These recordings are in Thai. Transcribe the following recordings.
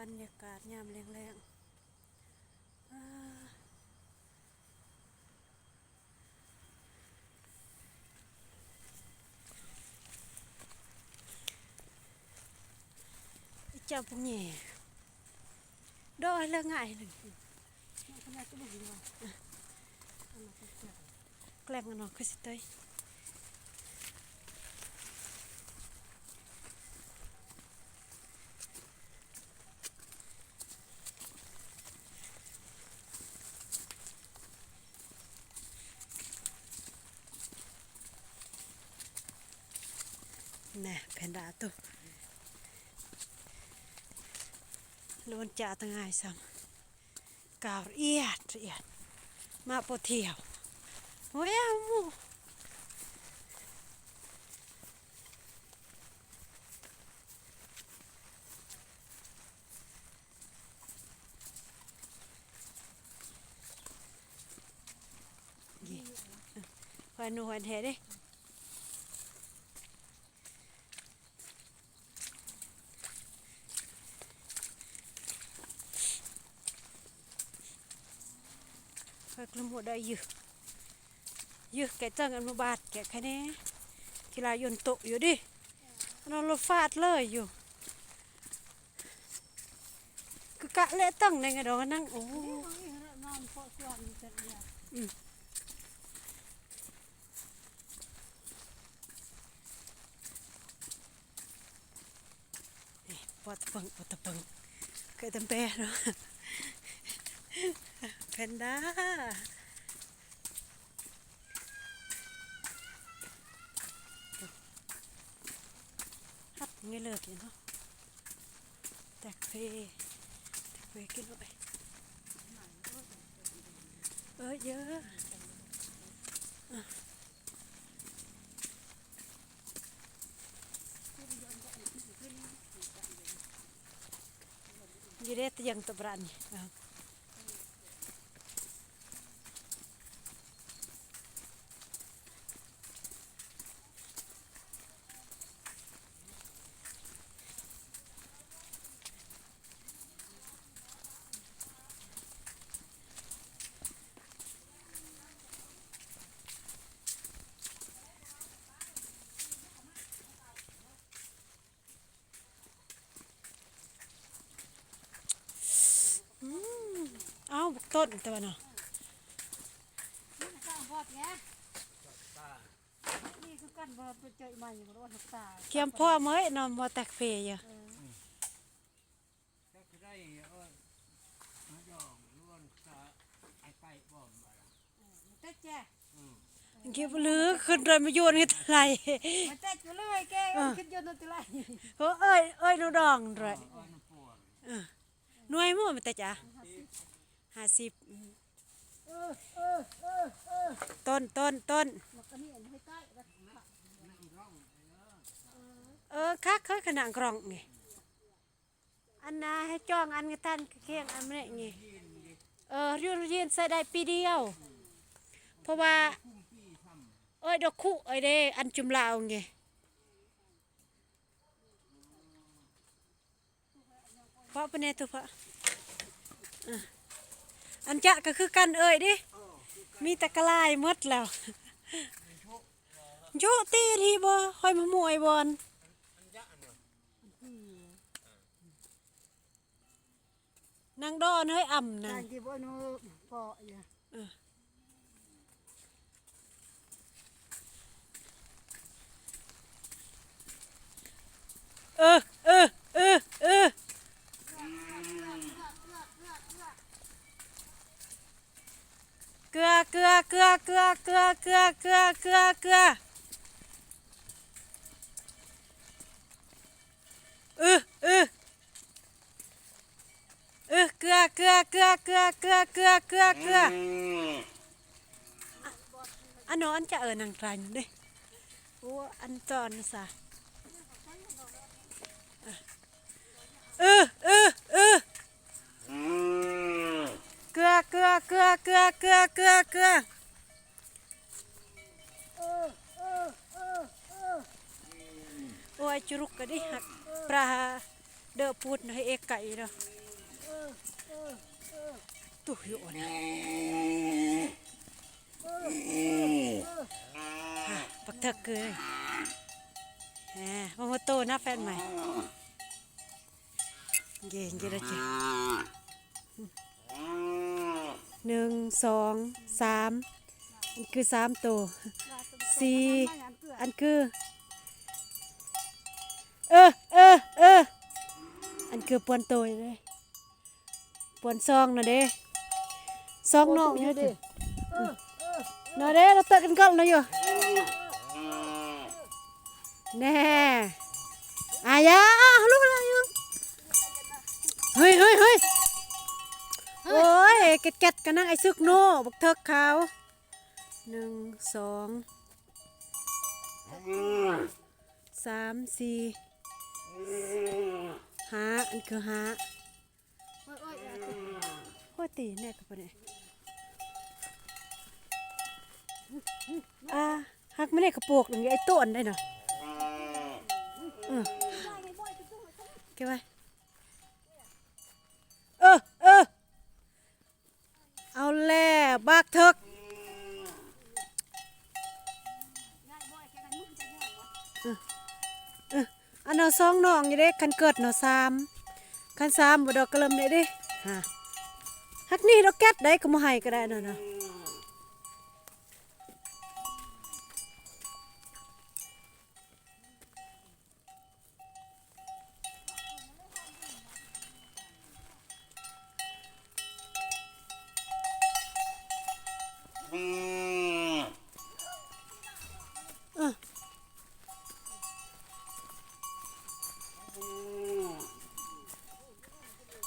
บรรยากาศยามแรงๆอ่าไอ้เจ้าพวกนี้ดอยละง่ายหนึ่งแกล้งกันเนาะคือสิเตย nè, bên đã tu luôn chả từng ngày xong. Cào yết yết mà bộ thiểu. Ôi, em mu gì? Hoài nụ hoài thế đi. ค่อยกลุ่มหัวได้อยู่อยู่แกจังอันมาบาดแกแค่นี้กีฬายนตะอยู่ดิเราเราฟาดเลยอยู่คือกะเละตั้งในไงดอกนั่งโอ้ปอดปิงปอดตะเปิงเคยตำแปะเนาะ แพนด้าฮัดไงเลิกเนาะแตกเพแตกเพกินหน่อยเออเยอะยีเรตยังตบรันอะ เอ้าบัต้นตันเนาะเขียมพ่อเมื่อยนอนมาแตกเฟยอยู่เก็บลือขึ้นเลยมาโยนกันอะไรมาแตกเลยแกขึ้นยนนอะไรเอ้ยเอ้ยนูดองเลยหน่วยมั่วมาแต่จ้ะ ห้าสิบเออเออเออเออต้นต้นต้นมันก็นี่ให้ใกล้แล้วเออคักเคยขนาดกรองไงอันนาให้จ้องอันกระตันเคียงอันนี้ไงเออเรียนเรียนใส่ได้ปีเดียว เพราะว่าเอ้ยดอกคู่เอ้ยเด้อันจุมลาวไงเพราะเป็นไงตัวเพราะ อะอันจะก็คือกันเอ้ยดิ มีแตะกะลายหมดแล้วโยตีทีบ่คอยมามวยบอลอันยะเนาะนางดอนเฮ้ยอ่ำกานะรที่บ่นูพออยู่เออเออเออเออ เกลือเกลือเกลือเกลือเกลือเกลือเกลือเกลือเกลือเออเออเออเกลือเกลือเกลือเกลือเกลือเกลือเกลือเกลืออันนอันจะเออนางไตรนเด้โอ้อันตอนซะเออเออเออเกลือ เกลือเกลือเกลือเกลือเกลือเกือโอ้ยจุรุกก็ได้หักปลาเดอพูดให้เอกไก่เนาะตุยอ่อนนะฮะปักเถกเกยแหมมาโมโตนะแฟนใหม่เย็นเย็นละจ้ะ หนึ่งสองสามอันคือสามตัวสี่อันคือ เออเออเอออันคือปวนโตยเลยปวนซองนะเด้ซองน้องอยู่ดิน่ะเด้เราเตะกันก่อนนะอยู่แน่อายาลูกอะไรอยู่เฮ้ยเฮ้ยเฮ้ย เก็ดเก็ดกันนั่งไอ้ซึกโน่บักเทิกขาหนึ่งสองสามสี่ห้าอันคือห้าโอ้ยโอ้ยตีแน่กับปะเนี่ยอ่าหักไม่ได้กระโปกอย่างนี้ไอ้ต้นได้เนาะเออเก็บไว้ บากเถกเออเอออันเอาสองน้องอยู่เด้คันเกิดเนาะสามคันสามบ่ดอกกระเลิมได้เด้ฮะฮักนี่เราแก๊สได้ก็มาให้ก็ได้นะนะ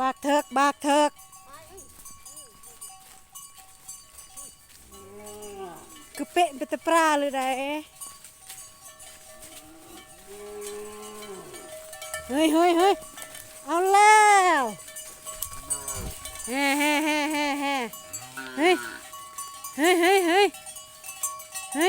บากเถิกบากเถิกคือเป็ดเป็นต่ปลาเลยได้เฮ้ยเฮ้ยเฮ้ยเอาแล้วเฮ้เฮ้เฮ้เฮ้เฮ้เฮ้ยเฮ้ยเฮ้